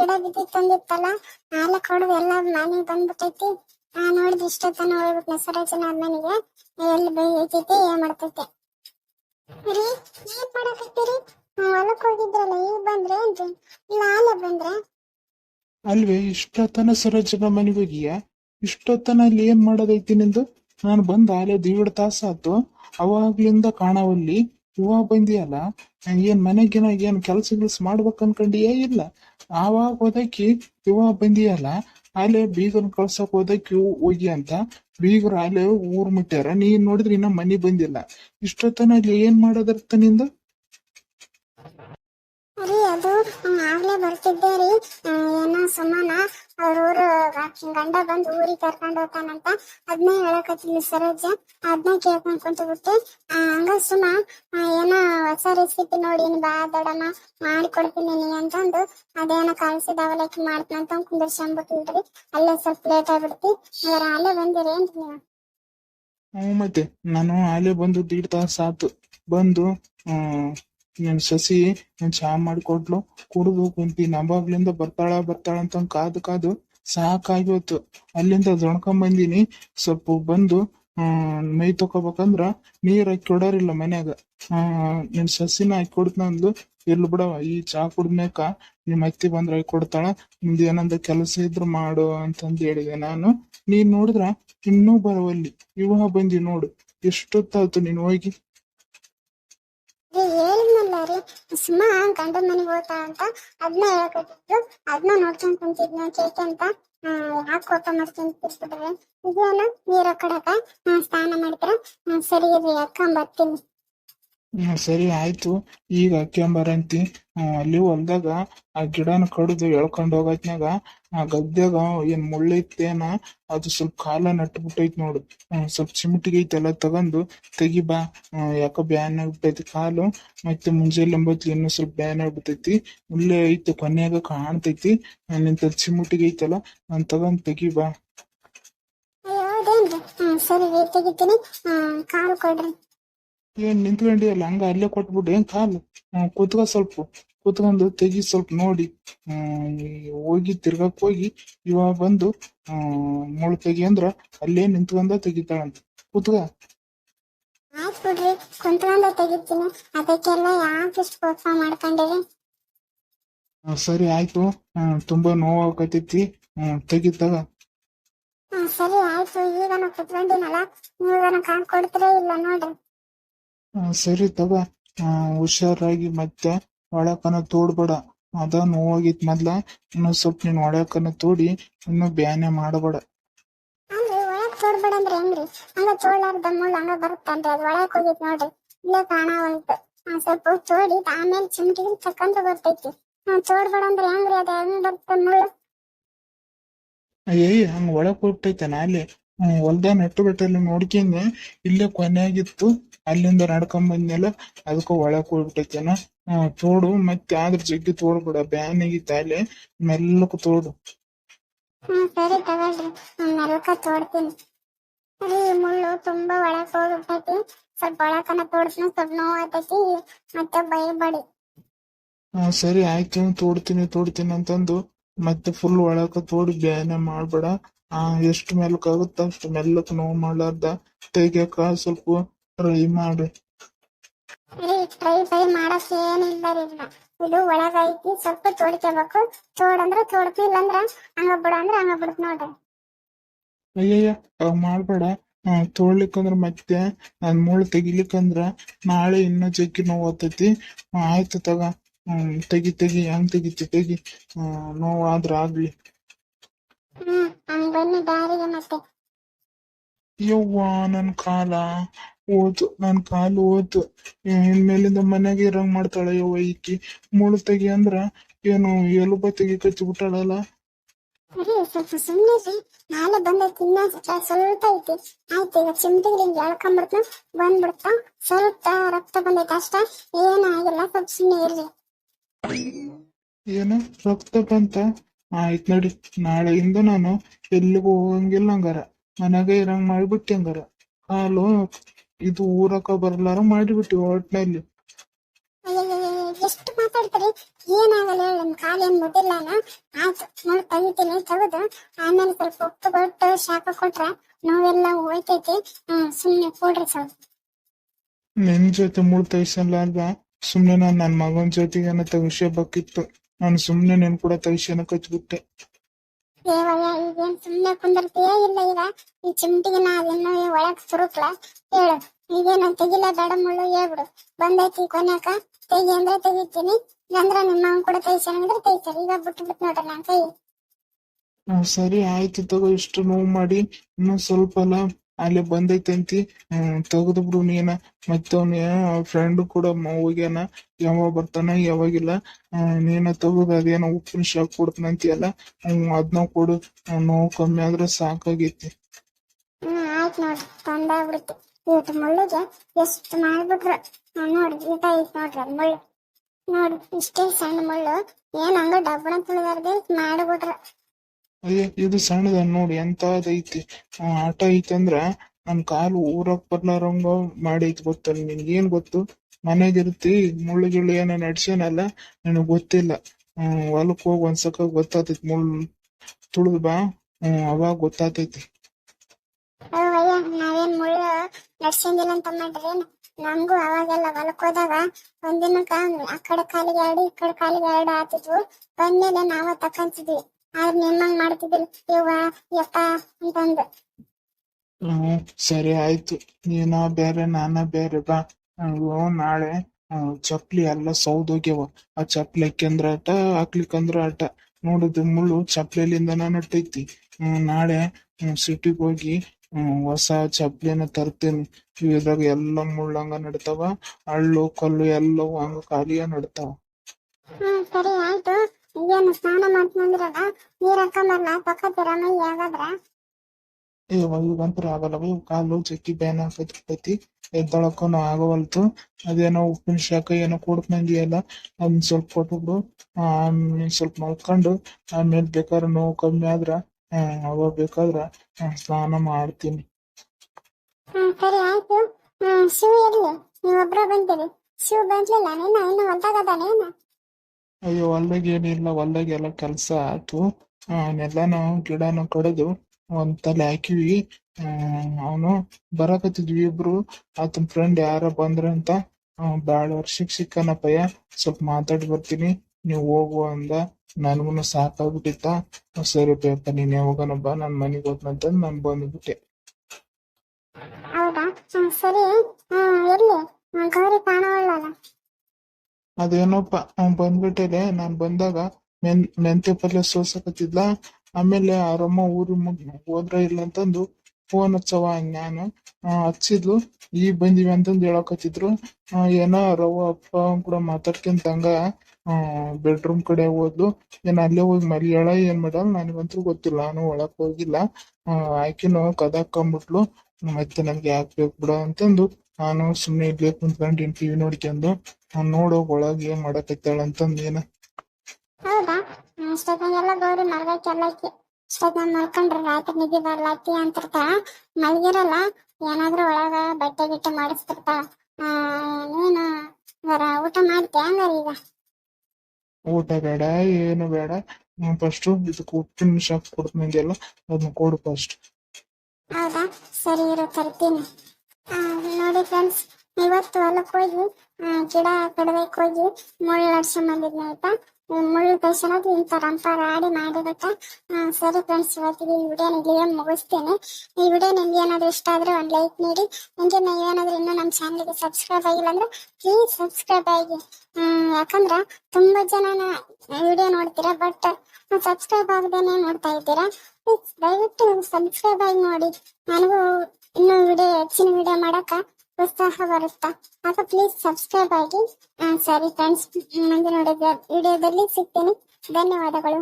ಗಿಡ ಬಿದ್ದಿತ್ತಂದಿತ್ತಲ್ಲ ನಾಳೆ ಕೊಡುದು ಎಲ್ಲ ಮನೆಗೆ ಬಂದ್ಬಿಟ್ಟೈತಿ. ಆ, ನೋಡಿದ್, ಇಷ್ಟೊತ್ತನ ಹೋಗ್ಬಿಟ್ನ ಸರೋಜನ ಮನೆಗೆ. ಎಲ್ಲಿ ಬೈತೈತಿ ಏನ್ ಮಾಡ್ತೈತೆ ರೀ, ಏನ್ ಮಾಡಕತ್ತೀರಿ? ಹೊಲಕ್ ಹೋಗಿದ್ರಲ್ಲ, ಈಗ ಬಂದ್ರೆ ಏನ್ರಿ? ಇಲ್ಲ ಬಂದ್ರೆ? ಅಲ್ವೇ, ಇಷ್ಟೊತ್ತನ ಸರೋಜನ ಮನೆಗೆ ಹೋಗಿಯ? ಇಷ್ಟೊತ್ತನ ಅಲ್ಲಿ ಏನ್ ಮಾಡೋದೈತಿ ನಿಂದು? ನಾನು ಬಂದ ಆಲೆ ದೀಡ್ ತಾಸಾತು ಅವಾಗ್ಲಿಂದ ಕಾಣವಲ್ಲಿ. ಹೂವ ಬಂದಿಯಲ್ಲ? ಏನ್ ಮನೆಗಿನ ಏನ್ ಕೆಲ್ಸ ಗಿಲ್ಸ ಮಾಡ್ಬೇಕು ಅನ್ಕೊಂಡಿಯೇ ಇಲ್ಲ. ಆವಾಗ ಹೋದಕ್ಕಿ ಇವ ಬಂದಿಯಲ್ಲ ಅಲ್ಲೇ ಬೀಗನ್ ಕಳ್ಸಕ್ ಹೋದಕ್ಕಿ ಹೋಗಿ ಅಂತ ಬೀಗರು ಅಲ್ಲೇ ಊರ್ ಮುಟ್ಟ್ಯಾರ ನೀನ್ ನೋಡಿದ್ರೆ ಇನ್ನ ಮನಿ ಬಂದಿಲ್ಲ. ಇಷ್ಟೊತ್ತನ ಅಲ್ಲಿ ಏನ್ ಮಾಡೋದಿರ್ತ ನಿಂದು? ರೀ, ಅದು ಆಗ್ಲೇ ಬರ್ತಿದ್ದೆ ರೀ. ಏನೋ ಸುಮ್ಮನ ಅವ್ರ ಊರು ಗಂಡ ಬಂದು ಊರಿಗೆ ಕರ್ಕೊಂಡು ಹೋಗ್ತಾನಂತ. ಅದ್ನೇ ಹೇಳಕತ್ತಿದ್ಲಿ ಸರೋಜ. ಅದ್ನೇ ಕೇಳ್ಕೊಂಡ್ ಕುಂತು ಬಿಟ್ಟೆ ಹಂಗ ಸುಮ ಏನೋ ಹೊಸ ರೆಸಿಪಿ ನೋಡಿ ಬಾ ದೊಡಮ್ಮ ಮಾಡಿ ಕೊಡ್ತೀನಿ ನೀ ಅಂತಂದು. ಅದೇನೋ ಕಳ್ಸಿದ ಅವಲಕ್ಕಿ ಮಾಡ್ತಂತ ಕುಂದರ್ಸ್ಕೊಂಡ್ಬಿಟ್ಟಿದ್ರಿ. ಅಲ್ಲೇ ಸ್ವಲ್ಪ ಲೇಟ್ ಆಗ್ಬಿಡ್ತಿ. ಅವ್ರ ಅಲ್ಲೇ ಬಂದಿರಿ ಏನ್ರಿ ನೀವು? ಹ್ಞೂ ಮತ್ತೆ, ನಾನು ಆಲೆ ಬಂದು ದೀಡ್ ತಾಸು ಆತು. ಬಂದು ಹ್ಮ್ ನನ್ ಸಸಿ ನನ್ ಚಹಾ ಮಾಡಿಕೊಟ್ಲು ಕುಡಿದು ಕುಂತಿ ನಂಬಾಗ್ಲಿಂದ ಬರ್ತಾಳ ಬರ್ತಾಳ ಅಂತ ಕಾದು ಕಾದು ಸಾಕಾಗೋತು ಅಲ್ಲಿಂದ ದೊಣ್ಕೊಂಡ್ ಬಂದಿನಿ. ಸ್ವಲ್ಪ ಬಂದು, ಹ್ಮ್, ಮೈ ತಕೋಬೇಕಂದ್ರ ನೀರ್ ಹಾಕಿ ಕೊಡೋರಿಲ್ಲ ಮನ್ಯಾಗ. ಹ್ಮ್ ನಿನ್ ಸಸಿನ ಹಾಕಿ ಕೊಡ್ತಂದು ಇಲ್ಲಿ ಬಿಡವ ಈ ಚಹಾ ಕುಡ್ಮೇಕ ನಿಮ್ ಅತ್ತಿ ಬಂದ್ರ ಹಾಕಿ ಕೊಡ್ತಾಳ, ನಿಮ್ದು ಏನಂದ ಕೆಲಸ ಇದ್ರು ಮಾಡು ಅಂತಂದ್ ಹೇಳಿದೆ ನಾನು. ನೀನ್ ನೋಡಿದ್ರ ಇನ್ನೂ ಬರವಲ್ಲಿ ಇವಾಗ ಬಂದಿ ನೋಡು, ಎಷ್ಟೊತ್ತಾಯ್ತು ನೀನ್ ಹೋಗಿ? ಹೇಳಿದ್ನಲ್ಲ ರೀ ಸುಮ್ಮ ಗಂಡನ ಮನೆಗೆ ಹೋಗ್ತಾ ಅಂತ ಅದನ್ನ ಹೇಳ್ಕೊಟ್ಟಿದ್ರು. ಅದನ್ನ ನೋಡ್ಕೊಂಡ್ ಕುಂತಿದ್ನ ಕೇಕೆ ಅಂತ. ಯಾಕೆ ಕೋಪ ಮಾಡ್ಕೊಂಡ್ ತಿರ್ಸ್ಬಿಟ್ರೆ ಇದೇನ ನೀರ ಕಡಕ ಸ್ನಾನ ಮಾಡಿದ್ರ ಸರಿ ರೀ ಅಕ್ಕ ಬರ್ತೀನಿ. ಹ್ಮ್, ಸರಿ ಆಯ್ತು. ಈಗ ಹಾಕ್ಯಂಬರಂತಿ ಅಲ್ಲಿ ಹೊಲ್ದಾಗ ಆ ಗಿಡನ ಕಡ್ದು ಎಳ್ಕೊಂಡ್ ಹೋಗತ್ನಾಗ ಆ ಗದ್ದೆಗ ಏನ್ ಮುಳ್ಳೈತೇನ ಅದು ಸ್ವಲ್ಪ ಕಾಲ ನಟ್ಬಿಟ್ಟೈತ್ ನೋಡು. ಸ್ವಲ್ಪ ಚಿಮಿಟಿಗೆ ಐತೆಲ್ಲ ತಗೊಂಡು ತೆಗಿ ಬಾ. ಯಾಕೋ ಬ್ಯಾನ್ ಆಗ್ಬಿಟ್ಟೈತಿ ಕಾಲು. ಮತ್ತೆ ಮುಂಜಾನೆ ಎಂಬತ್ತು ಇನ್ನೂ ಸ್ವಲ್ಪ ಬ್ಯಾನ್ ಆಗ್ಬಿಟ್ಟೈತಿ. ಮುಳ್ಳೆ ಐತೆ ಕೊನೆಯಾಗ ಕಾಣ್ತೈತಿ. ನಿಂತ ಚಿಮಿಟಿಗೆ ಐತಲ್ಲ ನಾನ್ ತಗೊಂಡ್ ತೆಗಿ ಬಾ. ಸರಿ ತೆಗಿತೀನಿ. ಕಾಲು ಕೊಡ್ರಿ. ಏನ್ ನಿಂತ್ಕೊಂಡಿಯಲ್ಲ ಹಂಗ ಅಲ್ಲೇ ಕೊಟ್ಬಿಟ್ಟು ಏನ್ ಕಾಲು? ಕೂತ್ಕೋ ಸ್ವಲ್ಪ. ಕೂತ್ಕೊಂಡು ತೆಗಿ ಸ್ವಲ್ಪ ನೋಡಿ. ಹೋಗಿ ತಿರ್ಗಕ್ ಹೋಗಿ ಇವಾಗ ಬಂದು ಮುಳ್ ತೆಗಿ ಅಂದ್ರ ಅಲ್ಲೇ ನಿಂತ್ಕೊಂಡ ತೆಗಿತಾಳಂತ ಕೂತ್ಕ. ಆಯ್ತು ಬಿಡ್ರಿ ಕುಂತ್ಕೊಂಡ ತೆಗಿತೀನಿ. ಅದಕ್ಕೆಲ್ಲ ಯಾಕೆ ಇಷ್ಟು ಕೋಪ ಮಾಡ್ಕೊಂಡಿರಿ? ಹ್ಮ್, ಸರಿ ಆಯ್ತು. ತುಂಬಾ ನೋವಾಗತೈತಿ ಹ್ಮ್ ತೆಗಿ ಹ್ಮ್ ಸರಿ ಆಯ್ತು. ಈಗ ನಾ ಕುತ್ಕೊಂಡಿನಲ್ಲ ಕಾಲ್ ಕೊಡ್ತೀರಾ ಇಲ್ಲ ನೋಡ್ರಿ. ಸರಿ ತಗೋ. ಹುಷಾರಾಗಿ ಮತ್ತೆ ಒಳಕನ ತೋಡ್ಬೇಡ. ಅದ ನೋವಾಗಿತ್ ಮೊದ್ಲ. ಇನ್ನು ಸ್ವಲ್ಪ ನಿನ್ ಒಳಕನ ತೋಡಿ ಇನ್ನು ಬ್ಯಾನೆ ಮಾಡಬೇಡ. ಅಂದ್ರೆ ಹೆಂಗ್ರಿ? ಹಂಗ ಮುಳ್ಳು ಹಂಗ ಬರುತ್ತನ್ರಿ ಅದ್ ಒಳಗ್ ಹೋಗಿತ್ ನೋಡ್ರಿ. ಇಲ್ಲೇ ಕಾಣವಲ್ತು ಆ ಸ್ವಲ್ಪ ತೋಡಿ ಆಮೇಲೆ ಚಿಮಟಿಗೆ ತಕೊಂಡ್ರೆ ಬರ್ತೈತಿ. ಹ್ಮ್ ತೋಡ್ಬೇಡ ಅಂದ್ರೆ ಹೆಂಗ್ರಿ? ಅದ ಹೆಂಗ್ ಬರುತ್ತೆ ಮುಳ್ಳು? ಅಯ್ಯಯ್ಯ ಹಂಗ ಒಳಗ್ ಹೋಗ್ತೈತೆ ಅಲ್ಲಿ? ಹೊಲ್ದ ನೆಟ್ಟು ಬೆಟ್ಟಲ್ಲಿ ನೋಡ್ಕೊಂಡೆ ಇಲ್ಲೇ ಕೊನೆಯಾಗಿತ್ತು. ಅಲ್ಲಿಂದ ನಡ್ಕೊಂಡ್ ಬಂದ್ಮೇಲೆ ಅದಕ್ಕ ಒಳಗ್ ಹೋಗ್ಬಿಟ್ಟೈತೇನ ತೋಡು ಮತ್ತೆ ಆದ್ರ ಜಗ್ಗಿ ತೋಡ್ಬಿಡ ಬ್ಯಾನ್ ಆಗಿತ್ತ ಅಲ್ಲಿ ಮೆಲ್ಲಕ್ ತೋಡು. ಹ್ಮ್ ಸರಿ ತಗೊಳ್ರಿ ಹ್ಮ್ ಮೆಲ್ಕ ತೋಡ್ತೀನಿ. ರೀ ಮುಳ್ಳು ತುಂಬಾ ಒಳಗ್ ಹೋಗ್ಬಿಟ್ಟೈತಿ. ಸ್ವಲ್ಪ ಒಳಕನ ತೋಡ್ತೀನಿ ಸ್ವಲ್ಪ ನೋವು ಆತೈತಿ ಮತ್ತೆ ಬೈಬೇಡಿ. ಹ್ಮ್ ಸರಿ ಆಯ್ತು ತೋಡ್ತೀನಿ ತೋಡ್ತೀನಿ ಅಂತಂದು ಮತ್ತೆ ಫುಲ್ ಒಳಕ ತೋಡಿ ಬ್ಯಾನ ಮಾಡ್ಬೇಡ. ಆ ಎಷ್ಟು ಮೆಲ್ಲಕ್ ಆಗುತ್ತ ಅಷ್ಟು ಮೆಲ್ಲಕ್ ನೋವು ಮಾಡ್ಲಾರ್ದ. ತೆಗಿಯಕ ಸ್ವಲ್ಪ ಟ್ರೈ ಮಾಡಿ. ರೀ ಟ್ರೈ ಟ್ರೈ ಮಾಡಕ್ ಏನಿಲ್ಲ ರೀ ಇದು ಒಳಗೈತಿ ಸ್ವಲ್ಪ ತೋಡ್ಕೋಬೇಕು. ತೋಡಂದ್ರ ತೋಡ್ತಿಲ್ಲ ಅಂದ್ರ ಹಂಗ ಬಿಡ ಅಂದ್ರ ಹಂಗ ಬಿಡ್ತ ನೋಡ್ರಿ. ಅಯ್ಯಯ್ಯ ಅವ್ ಮಾಡ್ಬೇಡ. ತೋಡ್ಲಿಕ್ಕಂದ್ರ ಮತ್ತೆ ನನ್ ಮುಳ್ಳು ತೆಗಿಲಿಕ್ಕಂದ್ರ ನಾಳೆ ಇನ್ನೂ ಜಗ್ಗಿ ನೋವು ಆತೈತಿ. ಆಯ್ತು ತಗ. ಹ್ಮ್ ತೆಗಿ ತೆಗಿ ಹೆಂಗ್ ತೆಗಿತಿ ತೆಗಿ. ನೋವು ಆದ್ರ ಆಗ್ಲಿ. ಹ್ಮ್ ಹಂಗ ಬನ್ನಿ ದಾರಿಗೆ ಮತ್ತೆ ಯವ್ವ ನನ್ ಕಾಲ ಓದು ನನ್ ಕಾಲು ಓತು ಇನ್ಮೇಲಿಂದ ಮನೆಗೆ ಇರಂಗ್ ಮಾಡ್ತಾಳ ಯವ್ವ ಈಕಿ. ಮುಳ್ಳು ತೆಗಿ ಅಂದ್ರ ಏನು ಎಲುಬ ತೆಗಿ ಕಚ್ಚಿ ಬಿಟ್ಟಾಳಲ್ಲ? ರೀ ಸ್ವಲ್ಪ ಸುಮ್ಮನೆ ರೀ ನಾಳೆ ಬಂದ ತಿನ್ನ ಸ್ವಲ್ಪ ಐತಿ. ಆಯ್ತು ಈಗ ಚಿಮಟಿಗೆ ಎಳ್ಕೊಂಡ್ಬಿಡ್ತು ಬಂದ್ಬಿಡ್ತಾ ಸ್ವಲ್ಪ ರಕ್ತ ಬಂದೈತೆ ಅಷ್ಟ. ಏನಾಗಿಲ್ಲ ಸ್ವಲ್ಪ ಸುಮ್ಮನೆ ಇರ್ರಿ. ಏನು ರಕ್ತ ಬಂತ? ಆಯ್ತ್ ನಡಿ, ನಾಳೆಯಿಂದ ನಾನು ಎಲ್ಲಿಗೂ ಹೋಗಂಗಿಲ್ಲ ಹಂಗಾರ. ಮನೆಗೆ ಇರಂಗ್ ಮಾಡಿಬಿಟ್ಟಿ ಹಂಗಾರ. ಹಾಲು ಇದು ಊರಕ ಬರ್ಲಾರ ಮಾಡಿಬಿಟ್ಟಿ ಒಟ್ನಲ್ಲಿ ಎಷ್ಟು ಮಾತಾಡ್ತಾರೆ ಏನಾಗಲ್ಲ ನಿಮ್ ಕಾಲ್ ಏನ್ ಮುದ್ದಿಲ್ಲನ ಆಯ್ತು ಮುಳ್ಳು ತೆಗಿತೀನಿ ತೆಗೆದು ಆಮೇಲೆ ಸ್ವಲ್ಪ ಉಪ್ಪು ಕೊಟ್ಟು ಶಾಖ ಕೊಟ್ರ ನೋವೆಲ್ಲ ಹೋಯ್ತೈತಿ ಸುಮ್ಮನೆ ಕೊಡ್ರಿ ಸ್ವಲ್ಪ ನಿನ್ ಜೊತೆ ಸುಮ್ಮನೆ ನಾನು ಸುಮ್ನೆ ನಾನ್ ನನ್ ಮಗನ್ ವಿಷಯ ತೆಗಿಸ್ಕೋಬೇಕಿತ್ತು ನಾನು ಸುಮ್ನೆ ನಿನ್ ಕೂಡ ತೈಸನ ಕಚ್ಬಿಟ್ಟೆ. ದೇವಯ್ಯ ಈಗೇನ್ ಸುಮ್ನೆ ಕುಂದಿರ್ತೀಯ? ಇಲ್ಲ ಈಗ ಈ ಚಿಮಟಿಗೆ ನಾವಿನ್ನು ಒಳಗ್ ಸುರುಕ್ಲ ಹೇಳು ಈಗೇನು ತೆಗಿಲ ಬೇಡ ಮುಳ್ಳು ಹೇಳ್ಬಿಡು. ಬಂದೈತಿ ಕೊನೆಕ ತೆಗಿ ಅಂದ್ರೆ ತೆಗಿತೀನಿ. ಇಲ್ಲಾಂದ್ರ ನಿಮ್ಮ ಅವ್ನ್ ಕೂಡ ತೆಗಿಸಂದ್ರೆ ತೆಗಿತಾರೆ ಈಗ ಬಿಟ್ಟು ಬಿಟ್ಟು ನೋಡ್ರಿ ನನ್ ಕೈ. ಸರಿ ಆಯ್ತು ತಗೋ ಇಷ್ಟು ನೋವು ಮಾಡಿ. ಇನ್ನೂ ಸ್ವಲ್ಪ ಅಲ್ಲ. ಅಲ್ಲಿ ಬಂದೈತಂತಿ ತೆಗೆದು ಬಿಡು ನೀನ ಅವನ ಫ್ರೆಂಡ್ ಕೂಡ ಹೋಗ್ಯಾನ ಯಾವಾಗ ಬರ್ತಾನ ಯಾವಾಗಿಲ್ಲ ನೀನ ತೆಗೆದು ಅದೇನೋ ಉಪ್ಪಿನ ಶಾಕ್ ಕೊಡ್ತಾನಂತಿಯಲ್ಲ, ಹ್ಮ್, ಅದ್ನ ಕೊಡು ನೋವು ಕಮ್ಮಿ ಆದ್ರೆ ಸಾಕಾಗೈತಿ. ಹ್ಮ್, ಆಯ್ತು ನೋಡ್ರಿ ತಂದಾಗ್ಬಿಡ್ತು ಇವತ್ತು ಮುಳ್ಳಿಗೆ ಎಷ್ಟು ಮಾಡ್ಬಿಟ್ರು ನೋಡ್ರಿ ಈಟ ಐತ್ ನೋಡ್ರಿ, ಅದ್ ಮುಳ್ಳು ನೋಡಿ ಇಷ್ಟೇ ಸಣ್ಣ ಮುಳ್ಳು, ಏನ್ ಹಂಗ ಡಬ್ಬಣ ತುಳಿದಾರ್ದೆ ಮಾಡ್ಬಿಟ್ರ. ಅಯ್ಯ, ಇದು ಸಣ್ಣದ ನೋಡಿ, ಎಂತ ಐತಿ ಆಟ ಅಂದ್ರ ನನ್ ಕಾಲು ಊರಕ್ ಬರ್ಲಾರಂಗ ಮಾಡೈತಿ ಗೊತ್ತಲ್ಲ ನಿನ್ಗೇನ್ ಗೊತ್ತು? ಮನೆಗಿರ್ತಿ ಮುಳ್ಳು ಗಿಳ್ಳು ಏನ ನಡ್ಸ್ಯಾನಲ್ಲ ನನಗ್ ಗೊತ್ತಿಲ್ಲ. ಹ್ಮ್ ಹೊಲಕ್ ಹೋಗಿ ಒಂದ್ಸಕ ಗೊತ್ತಾತೈತಿ ಮುಳ್ಳು ತುಳಿದ್ ಬಾ. ಹ್ಮ್ ಅವಾಗ ಗೊತ್ತಾತೈತಿ. ಅಯ್ಯ ನಾವೇನ್ ಮುಳ್ಳು ನಡ್ಸಂಗಿಲ್ಲ ಅಂತ ಮಾಡ್ರೇನು ನಮಗೂ ಅವಾಗೆಲ್ಲ ಹೊಲಕ್ ಹೋದಾಗ ಒಂದಿನಕ್ಕ ಆ ಕಡೆ ಕಾಲಿಗೆ ಎರಡು, ಈ ಕಡೆ ಕಾಲಿಗೆ ಎರಡು ಆತಿದ್ವು. ಬಂದ್ಮೇಲೆ ನಾವ ತಕ್ಕಂತಿದ್ವಿ ಆದ್ರೆ ನಿಮ್ಮಂಗ್ ಯಪ್ಪ ಅಂತಂದು. ಹ್ಮ್ ಸರಿ ಆಯ್ತು. ನೀನ ಬೇರೆ ನಾನ ಬೇರೆ ಬಾ. ಅಯ್ಯೋ ನಾಳೆ ಹ್ಮ್, ಚಪ್ಲಿ ಎಲ್ಲ ಸೌದೋಗ್ಯವ. ಆ ಚಪ್ಲಿ ಹಾಕ್ಯಂದ್ರ ಆಟ ಹಾಕ್ಲಿಕ್ಕಂದ್ರ ಆಟ. ನೋಡುದು ಮುಳ್ಳು ಚಪ್ಲಿಲಿಂದನ ನಟ್ಟೈತಿ ಹ್ಮ್ ನಾಳೆ ಸಿಟಿಗೆ ಹೋಗಿ ಹ್ಮ್ ಹೊಸ ಚಪ್ಲಿನ ತರ್ತೀನಿ. ಇದ್ರಾಗ ಎಲ್ಲ ಮುಳ್ಳಂಗ ನಡ್ತಾವ. ಹಳ್ಳು ಕಲ್ಲು ಎಲ್ಲವೂ ಹಂಗ ಖಾಲಿಯ ನಡ್ತಾವ. ಹ್ಮ್ ಸರಿ ಆಯ್ತು. ಏನು ಸ್ನಾನ ಮಾಡ್ತಂದ್ರಲ್ಲ ನೀರ್ ಹಾಕೊಂಬರ್ಲ ಮೈ ಯಾಗಾದ್ರ ಏ ಈಗಂತ್ರ ಆಗಲ್ಲವ ಇವ್ ಕಾಲು ಜಗ್ಗಿ ಬ್ಯಾನ್ ಹಾಕೈತಿ ಎದ್ದಳಕ್ಕೂ ಆಗವಲ್ತು. ಅದೇನೋ ಉಪ್ಪಿನ ಶಾಖ ಏನೋ ಕೊಡ್ತಂಗಿಯಲ್ಲ ಅದನ್ನ ಸ್ವಲ್ಪ ಕೊಟ್ಬಿಡು. ಆಮೇಲೆ ಸ್ವಲ್ಪ ಮಲ್ಕೊಂಡು ಆಮೇಲೆ ಬೇಕಾದ್ರೆ ನೋವು ಕಮ್ಮಿ ಆದ್ರ ಅವಾಗ ಬೇಕಾದ್ರ ಸ್ನಾನ ಮಾಡ್ತೀನಿ. ಸರಿ ಆಯ್ತು. ಶಿವ ಇರ್ಲಿ ನೀವೊಬ್ರ ಬಂದಿರಿ. ಶಿವ ಬಂದ್ಲಿಲ್ಲ ನೀನು ಇನ್ನು ಅಯ್ಯೋ ಹೊಲ್ದಾಗ ಏನಿಲ್ಲ ಹೊಲ್ದಾಗ ಎಲ್ಲ ಕೆಲ್ಸ ಆತು ಅವನ್ನೆಲ್ಲಾನು ಗಿಡನ ಕಡಿದು ಒಂದ್ ತಲೆ ಹಾಕಿವಿ. ಅವನು ಬರಕತ್ತಿದ್ವಿ ಇಬ್ರು. ಆತನ್ ಫ್ರೆಂಡ್ ಯಾರ ಬಂದ್ರಂತ ಬಾಳ ವರ್ಷಕ್ ಸಿಕ್ಕನಪ್ಪಯ್ಯ ಸ್ವಲ್ಪ ಮಾತಾಡಿ ಬರ್ತೀನಿ. ನೀವ್ ಹೋಗು ಅಂದ. ನನ್ಗುನು ಸಾಕಾಗ್ಬಿಟ್ಟಿತ್ತ. ಸರಿ ಪೇಪ ನೀನ್ ಯಾವಾಗನ ಬಾ, ನನ್ ಮನೆಗ್ ಹೋಗ್ನಂತಂದ್ ನಾನ್ ಬಂದ್ಬಿಟ್ಟೆ. ಹೌದಾ? ಸರಿ. ಎಲ್ಲಿ ಗೌರಿ ಕಾಣವಲ್ಲಲ್ಲ ಅದೇನೋಪ್ಪ ಅವ್ನ್ ಬಂದ್ಬಿಟ್ಟಲೆ ನಾನ್ ಬಂದಾಗ ಮೆನ್ ಮೆಂತೆ ಪಲ್ಯ ಸೋಸಕತ್ತಿದ್ಲ. ಆಮೇಲೆ ಆರಮ್ಮ ಊರಿ ಮುಗ್, ಹೋದ್ರ ಇಲ್ಲ ಅಂತಂದು ಫೋನ್ ಹಚ್ಚವ ನಾನು ಹಚ್ಚಿದ್ಲು. ಈಗ ಬಂದಿವಿ ಅಂತಂದು ಹೇಳಕತ್ತಿದ್ರು. ಏನೋ ರವ ಅಪ್ಪ ಕೂಡ ಮಾತಾಡ್ಕೊಂತ ಹಂಗ ಬೆಡ್ರೂಮ್ ಕಡೆ ಹೋದ್ಲು. ಏನ್ ಅಲ್ಲೇ ಹೋಗಿ ಮಲಿಯಾಳ, ಏನ್ ಮಾಡಲ್ಲ ನನಗಂತೂ ಗೊತ್ತಿಲ್ಲ. ನಾನು ಒಳಕ್ ಹೋಗಿಲ್ಲ. ಆಕಿನು ಕದಾಕೊಂಡ್ಬಿಟ್ಲು ಮತ್ತೆ ನನ್ಗೆ ಯಾಕೆ ಬೇಕು ಬಿಡ ಅಂತಂದು ನಾನು ಸುಮ್ಮನೆ ಇಲ್ಲೇ ಕುಂತ್ಕೊಂಡು ಟಿವಿ ನೋಡ್ಕೊಂಡು ನಾನು ನೋಡು ಒಳಗೆ ಏನ್ ಮಾಡಕತ್ತಾಳ ಅಂತಂದ್ ಏನ ಹೌದಾ? ಅಷ್ಟೊತ್ತಂಗೆಲ್ಲ ಗೌರಿ ಮಲ್ಕೊಂಡ್ರೆ ರಾತ್ರಿ ನಿದ್ದೆ ಬರ್ಲಾತಿ ಅಂತಿರ್ತಾಳ. ಮಲ್ಗಿರಲ್ಲ ಏನಾದ್ರೂ ಒಳಗ ಬಟ್ಟೆ ಗಿಟ್ಟೆ ಮಾಡಿಸ್ತಿರ್ತಾಳ. ಆ, ನೀನು ವರ ಊಟ ಮಾಡ್ತೀಯ ಹಂಗಾರ ಈಗ? ಊಟ ಬೇಡ ಏನು ಬೇಡ. ಫಸ್ಟ್ ಇದಕ್ಕೆ ಉಪ್ಪಿನ ಶಾಕ್ ಕೊಡ್ತಂದೆಲ್ಲ ಅದನ್ನ ಕೊಡು ಫಸ್ಟ್ ಹೌದಾ? ಸರಿ ಇರೋ ತರ್ತೀನಿ. ನೋಡಿ ಫ್ರೆಂಡ್ಸ್ ಇವತ್ತು ಹೊಲಕ್ಕೆ ಹೋಗಿ ಗಿಡ ಕಡ್ದಕ್ಕೆ ಹೋಗಿ ಮುಳ್ಳು ನಡ್ಸ್ಕೊಂಡ್ ಬಂದಿದ್ನ ಆಯ್ತಾ? ಮುಳ್ಳು ಕಳ್ಸೋದು ಇಂಥ ರಂಪಾರ ಆಡಿ ಮಾಡಿರುತ್ತೆ. ಸರಿ ಫ್ರೆಂಡ್ಸ್ ಇವತ್ತಿಗೆ ಈ ವಿಡಿಯೋನ ಇಲ್ಲಿಗೆ ಮುಗಿಸ್ತೇನೆ. ಈ ವಿಡಿಯೋ ನಿಮ್ಗೆ ಏನಾದ್ರು ಇಷ್ಟ ಆದ್ರೆ ಒಂದು ಲೈಕ್ ನೀಡಿ. ಹಂಗೆ ಏನಾದ್ರು ಇನ್ನೂ ನಮ್ಮ ಚಾನಲ್ಗೆ ಸಬ್ಸ್ಕ್ರೈಬ್ ಆಗಿಲ್ಲ ಅಂದ್ರೆ ಪ್ಲೀಸ್ ಸಬ್ಸ್ಕ್ರೈಬ್ ಆಗಿ. ಯಾಕಂದ್ರೆ ತುಂಬಾ ಜನ ವಿಡಿಯೋ ನೋಡ್ತೀರಾ ಬಟ್ ಸಬ್ಸ್ಕ್ರೈಬ್ ಆಗದೇನೆ ನೋಡ್ತಾ ಇದ್ದೀರಾ? ಪ್ಲೀಸ್ ದಯವಿಟ್ಟು ಸಬ್ಸ್ಕ್ರೈಬ್ ಆಗಿ ನೋಡಿ. ನನಗೂ ಇನ್ನೂ ವಿಡಿಯೋ, ಹೆಚ್ಚಿನ ವಿಡಿಯೋ ಮಾಡಕ ಉತ್ಸಾಹ ಬರುತ್ತಾ. ಆಗ ಪ್ಲೀಸ್ ಸಬ್ಸ್ಕ್ರೈಬ್ ಆಗಿ. ಸರಿ ಫ್ರೆಂಡ್ಸ್ ನೋಡಿದ ವಿಡಿಯೋದಲ್ಲಿ ಸಿಗ್ತೀನಿ. ಧನ್ಯವಾದಗಳು.